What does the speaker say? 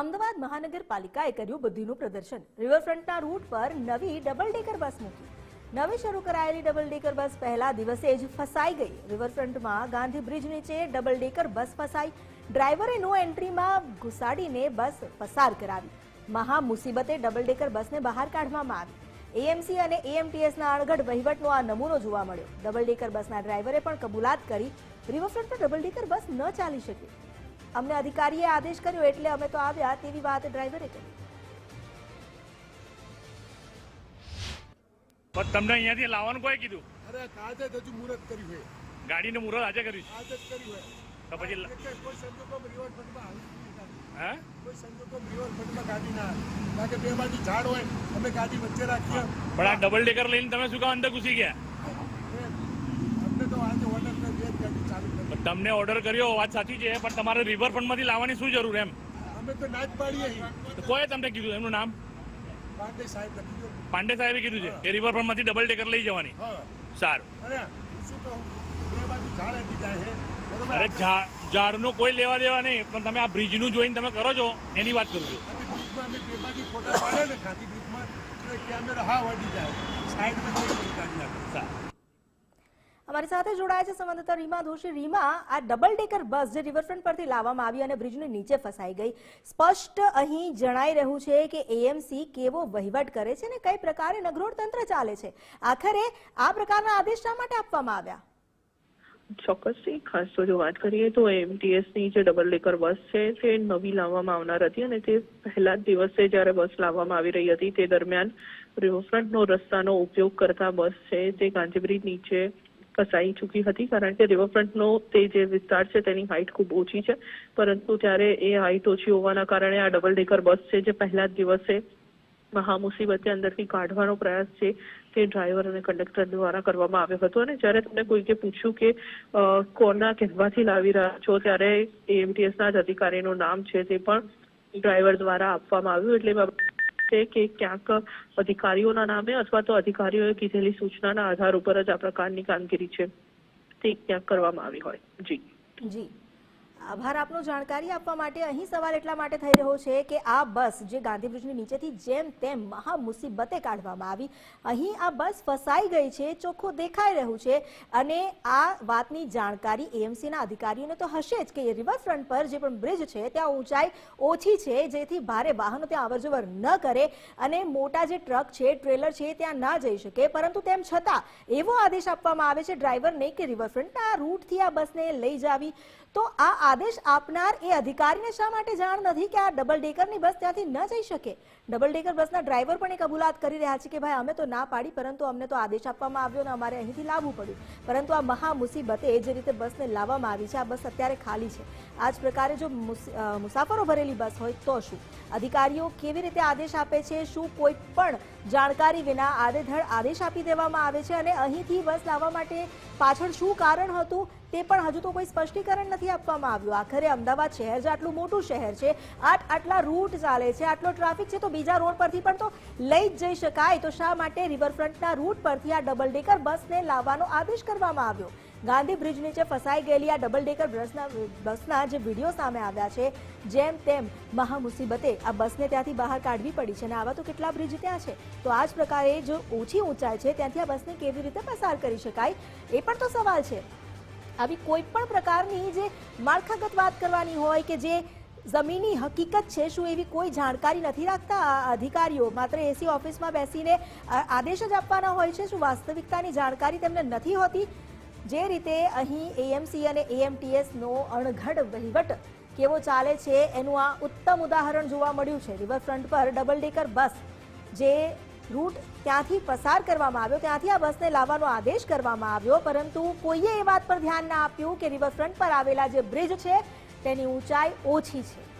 અમદાવાદ મહાનગરપાલિકાએ કર્યું બુદ્ધિનું પ્રદર્શન. રિવરફ્રન્ટના રૂટ પર નવી ડબલ ડેકર બસ મૂકી. નવી શરૂ કરાયેલી ડબલ ડેકર બસ પહેલા દિવસે જ ફસાઈ ગઈ. રિવરફ્રન્ટમાં ગાંધી બ્રિજ નીચે ડબલ ડેકર બસ ફસાઈ. ડ્રાઈવરે નો એન્ટ્રીમાં ઘુસાડીને બસ પસાર કરાવી. મહા મુસીબતે ડબલ ડેકર બસને બહાર કાઢવામાં આવી. એએમસી અને એએમટીએસના અણઘડ વહીવટનો આ નમૂનો જોવા મળ્યો. ડબલ ડેકર બસના ડ્રાઈવરે પણ કબૂલાત કરી રિવરફ્રન્ટ પર ડબલ ડેકર બસ ન ચાલી શકે અમને અધિકારીએ આદેશ કર્યો એટલે અમે તો આવ્યા તેવી વાત ડ્રાઈવરે કરી. પણ તમને અહીંયાથી લાવવાનું કોઈ કીધું? અરે આજે જ હજુ મુહૂર્ત કર્યું હોય. ગાડીનું મુહૂર્ત આજે કર્યું છે. આજે જ કર્યું તો પછી કોઈ સંજોગોમાં આવી જ હે? કોઈ સંજોગોમાં રિવરફ્રન્ટમાં ગાડી ના. કારણ કે બે બાજુ ઝાડ હોય અમે ગાડી વચ્ચે રાખીએ. પણ આ ડબલ ડેકર લઈને તમે શું કામ અંદર ઘૂસી ગયા એ અમને તો આજે ઓર્ડર કરી બે જ ગાડી ચાલુ કરી પણ તમને ઓર્ડર કર્યો વાત સાચી છે પણ તમારે રિવરફ્રન્ટમાંથી લાવવાની શું જરૂર એમ? અમે તો ના જ પાડીએ કોઈ તમને કીધું એમનું નામ? પાંડે સાહેબ પાંડે સાહેબે કીધું છે એ રિવરફ્રન્ટમાંથી ડબલ ટેકર લઈ જવાની. સારું. શું કહું? અરે ઝાડનું કોઈ લેવા દેવા નહીં પણ તમે આ બ્રિજનું જોઈને તમે કરો છો એની વાત કરું છું. કેમેરા હા વળી જાય. સાઈડમાં કોઈ પણ ગાડી ના કરે. સારું અમારી સાથે જોડાયા છે સંવાદદાતા રીમા દોશી. રીમા, આ ડબલ ડેકર બસ જે રિવરફ્રન્ટ પરથી લાવવામાં આવી અને બ્રિજની નીચે ફસાઈ ગઈ. સ્પષ્ટ અહીં જણાઈ રહ્યું છે કે એએમસી કેવો વહીવટ કરે છે ને કઈ પ્રકારે નગરોળ તંત્ર ચાલે છે. આખરે આ પ્રકારના આદેશ શા માટે આપવામાં આવ્યા? ચોક્કસથી ખાસ તો જો વાત કરીએ તો એમટીએસની જે ડબલ ડેકર બસ છે, તે નવી લાવવામાં આવનાર હતી અને તે પહેલા જ દિવસે જ્યારે બસ લાવવામાં આવી રહી હતી, તે દરમિયાન રિવરફ્રન્ટનો રસ્તાનો ઉપયોગ કરતા બસ છે તે ગાંધીબ્રિજ નીચે ફસાઈ ચૂકી હતી કારણ કે રિવરફ્રન્ટનો તે જે વિસ્તાર છે તેની હાઇટ ખૂબ ઓછી છે. પરંતુ ત્યારે એ હાઇટ ઓછી હોવાના કારણે આ ડબલ ડેકર બસ છે જે પહેલા જ દિવસે મહા મુસીબતે અંદરથી કાઢવાનો પ્રયાસ છે તે ડ્રાઈવર અને કંડક્ટર દ્વારા કરવામાં આવ્યો હતો. અને જ્યારે તમને કોઈકે પૂછ્યું કે કોના કહેવાથી લાવી રહ્યા છો, ત્યારે એએમટીએસ ના જ અધિકારીનું નામ છે તે પણ ડ્રાઈવર દ્વારા આપવામાં આવ્યું. એટલે છે કે ક્યાંક અધિકારીઓના નામે અથવા તો અધિકારીઓએ કીધેલી સૂચનાના આધાર ઉપર જ આ પ્રકારની કામગીરી છે તે ક્યાંક કરવામાં આવી હોય. જી. જી. આભાર આપનો જાણકારી આપવા માટે. અહીં સવાલ એટલા માટે થઈ રહ્યો છે કે આ બસ જે ગાંધી બ્રિજની નીચેથી જેમ તેમ મહા મુસીબતે કાઢવામાં આવી, અહીં આ બસ ફસાઈ ગઈ છે, ચોખ્ખું દેખાઈ રહ્યું છે અને આ વાતની જાણકારી એએમસીના અધિકારીઓને તો હશે જ કે રિવરફ્રન્ટ પર જે પણ બ્રિજ છે ત્યાં ઊંચાઈ ઓછી છે, જેથી ભારે વાહનો ત્યાં અવરજવર ન કરે અને મોટા જે ટ્રક છે, ટ્રેલર છે ત્યાં ના જઈ શકે. પરંતુ તેમ છતાં એવો આદેશ આપવામાં આવે છે ડ્રાઈવરને કે રિવરફ્રન્ટના રૂટથી આ બસને લઈ જાવી. તો આ આદેશ આપનાર એ અધિકારીને શા માટે જાણ નથી કે આ ડબલ ડેકરની બસ ત્યાંથી ન જઈ શકે? ડબલ ડેકર બસના ડ્રાઈવર પણ એ કબૂલાત કરી રહ્યા છે કે ભાઈ અમે તો ના પાડી, પરંતુ અમને તો આદેશ આપવામાં આવ્યો ને અમારે અહીંથી લાવવું પડ્યું. પરંતુ આ મહા મુસીબતે જે રીતે બસને લાવવામાં આવી છે. આ બસ અત્યારે ખાલી છે. આ જ પ્રકારે જો મુસ- મુસાફરો ભરેલી બસ હોય તો શું? અધિકારીઓ કેવી રીતે આદેશ આપે છે? શું કોઈ પણ જાણકારી વિના આદેધડ આદેશ આપી દેવામાં આવે છે? અને અહીંથી બસ લાવવા માટે પાછળ શું કારણ હતું? તે પણ હજુ તો કોઈ સ્પષ્ટીકરણ નથી આપવામાં આવ્યું. આખરે અમદાવાદ શહેર જે આટલું મોટું શહેર છે. આટ, આટલા રૂટ ચાલે છે, આટલો ટ્રાફિક છે, તો બીજા રોડ પરથી પણ તો લઈ જ જઈ શકાય. તો શા માટે રિવરફ્રન્ટના રૂટ પરથી આ ડબલ ડેકર બસને લાવવાનો આદેશ કરવામાં આવ્યો? ગાંધી બ્રિજ નીચે ફસાઈ ગયેલી આ ડબલ ડેકર બસના બસના જે વીડિયો સામે આવ્યા છે, જેમ તેમ મહા મુસીબતે આ બસને ત્યાંથી બહાર કાઢવી પડી છે. અને આવા તો કેટલા બ્રિજ ત્યાં છે? તો આ જ પ્રકારે જો ઓછી ઊંચાઈ છે, ત્યાંથી આ બસને કેવી રીતે પસાર કરી શકાય? એ પણ તો સવાલ છે. આવી કોઈ પણ પ્રકારની જે માળખાગત વાત કરવાની હોય કે જે જમીની હકીકત છે શું એવી કોઈ જાણકારી નથી રાખતા અધિકારીઓ? માત્ર એસી ઓફિસમાં બેસીને આદેશ જ આપવાના હોય છે? શું વાસ્તવિકતાની જાણકારી તેમને નથી હોતી? જે રીતે અહીં એએમસી અને એએમટીએસનો અણઘડ વહીવટ કેવો ચાલે છે? એનું આ ઉત્તમ ઉદાહરણ જોવા મળ્યું છે. રિવરફ્રન્ટ પર ડબલ ડેકર બસ જે રૂટ ત્યાંથી પસાર કરવામાં આવ્યો. ત્યાંથી આ બસને લાવવાનો આદેશ કરવામાં આવ્યો. પરંતુ કોઈએ એ વાત પર ધ્યાન ના આપ્યું કે રિવરફ્રન્ટ પર આવેલા જે બ્રિજ છે, તેની ઊંચાઈ ઓછી છે.